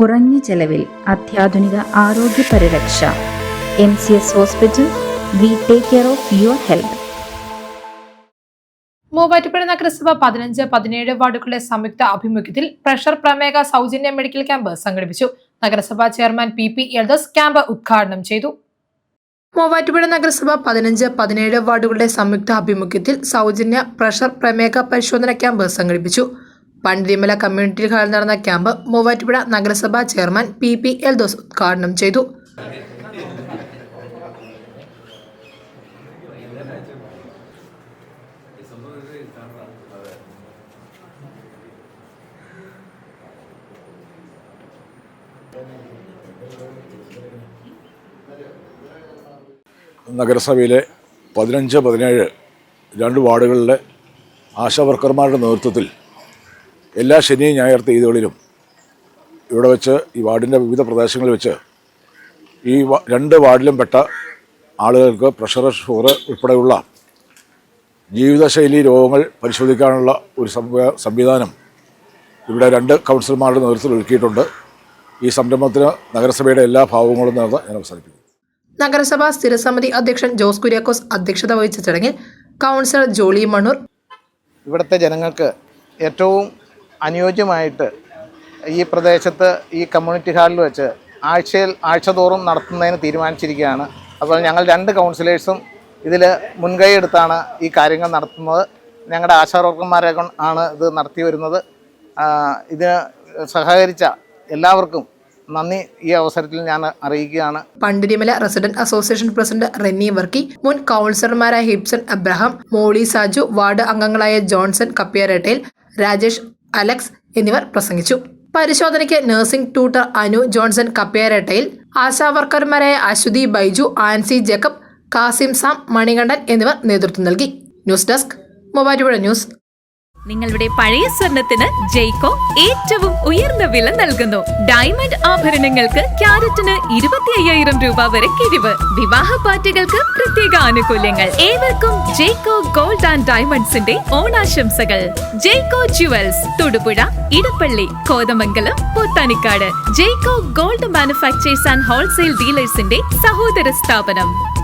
കുറഞ്ഞ ചെലവിൽ അത്യാധുനിക ആരോഗ്യ പരിരക്ഷ. M C S hospital we take care of your health. Muvattupuzha നഗരസഭ പതിനഞ്ച് പതിനേഴ് വാർഡുകളുടെ സംയുക്ത ആഭിമുഖ്യത്തിൽ പ്രഷർ പ്രമേഹ സൗജന്യ മെഡിക്കൽ ക്യാമ്പ് സംഘടിപ്പിച്ചു. നഗരസഭാ chairman P P Eldhose camp ഉദ്ഘാടനം ചെയ്തു. മൂവാറ്റുപുഴ നഗരസഭ പതിനഞ്ച് പതിനേഴ് വാർഡുകളുടെ സംയുക്ത ആഭിമുഖ്യത്തിൽ സൗജന്യ പ്രഷർ പ്രമേഹ പരിശോധന ക്യാമ്പ് സംഘടിപ്പിച്ചു. പണ്ടിമല കമ്മ്യൂണിറ്റി ഹാളിൽ നടന്ന ക്യാമ്പ് മൂവാറ്റുപുഴ നഗരസഭാ chairman P P Eldhose ഉദ്ഘാടനം ചെയ്തു. നഗരസഭയിലെ പതിനഞ്ച് പതിനേഴ് രണ്ട് വാർഡുകളിലെ ആശാ വർക്കർമാരുടെ നേതൃത്വത്തിൽ എല്ലാ ശനിയും ഞായർ തീയതികളിലും ഇവിടെ വെച്ച് ഈ വാർഡിന്റെ വിവിധ പ്രദേശങ്ങളിൽ വെച്ച് ഈ രണ്ട് വാർഡിലും പെട്ട ആളുകൾക്ക് പ്രഷർ ഷുഗർ ഉൾപ്പെടെയുള്ള ജീവിതശൈലി രോഗങ്ങൾ പരിശോധിക്കാനുള്ള ഒരു സംവിധാനം ഇവിടെ രണ്ട് കൗൺസിലർമാരുടെ നേതൃത്വത്തിൽ ഒരുക്കിയിട്ടുണ്ട്. ഈ സംരംഭത്തിന് നഗരസഭയുടെ എല്ലാ ഭാവങ്ങളും നേർന്ന് ഞാൻ അവസാനിപ്പിക്കുന്നു. നഗരസഭാ സ്ഥിരസമിതി അധ്യക്ഷൻ ജോസ് കുര്യാക്കോസ് അധ്യക്ഷത വഹിച്ച ചടങ്ങിൽ കൗൺസിലർ ജോളി മണ്ണൂർ ഇവിടുത്തെ ജനങ്ങൾക്ക് ഏറ്റവും അനുയോജ്യമായിട്ട് ഈ പ്രദേശത്ത് ഈ കമ്മ്യൂണിറ്റി ഹാളിൽ വെച്ച് ആഴ്ചയിൽ ആഴ്ചതോറും നടത്തുന്നതിന് തീരുമാനിച്ചിരിക്കുകയാണ്. അതുപോലെ ഞങ്ങൾ രണ്ട് കൗൺസിലേഴ്സും ഇതിൽ മുൻകൈ എടുത്താണ് ഈ കാര്യങ്ങൾ നടത്തുന്നത്. ഞങ്ങളുടെ ആശാവർക്കന്മാരെ ആണ് ഇത് നടത്തി വരുന്നത്. ഇതിന് സഹകരിച്ച എല്ലാവർക്കും നന്ദി ഈ അവസരത്തിൽ ഞാൻ അറിയിക്കുകയാണ്. Pandirimala resident association president Renny Varkey മുൻ കൗൺസിലർമാരായ ഹിബ്സൺ അബ്രഹാം മോളി സാജു വാർഡ് അംഗങ്ങളായ ജോൺസൺ കപ്പിയാരേട്ടയിൽ രാജേഷ് അലക്സ് എന്നിവർ പ്രസംഗിച്ചു. പരിശോധനയ്ക്ക് നഴ്സിംഗ് ട്യൂട്ടർ അനു ജോൺസൺ കപ്പേരട്ടയിൽ ആശാവർക്കർമാരായ അശ്വതി ബൈജു ആൻസി ജേക്കബ് കാസിം സാം മണികണ്ഠൻ എന്നിവർ നേതൃത്വം നൽകി. News desk mobile news. നിങ്ങളുടെ പഴയ സ്വർണത്തിന് ജയ്കോ ഏറ്റവും ഉയർന്ന വില നൽകുന്നു. ഡയമണ്ട് ആഭരണങ്ങൾക്ക് ക്യാരറ്റിന് ഇരുപത്തി അയ്യായിരം രൂപ വരെ കിഴിവ്. വിവാഹ പാർട്ടികൾക്ക് പ്രത്യേക ആനുകൂല്യങ്ങൾ. ഏവർക്കും ജയ്കോ ഗോൾഡ് ആൻഡ് ഡയമണ്ട്സിന്റെ ഓണാശംസകൾ. Jaico jewels Thodupuzha Edappally Kothamangalam Pothanicad. Jaico gold manufacturers and wholesale ഡീലേഴ്സിന്റെ സഹോദര സ്ഥാപനം.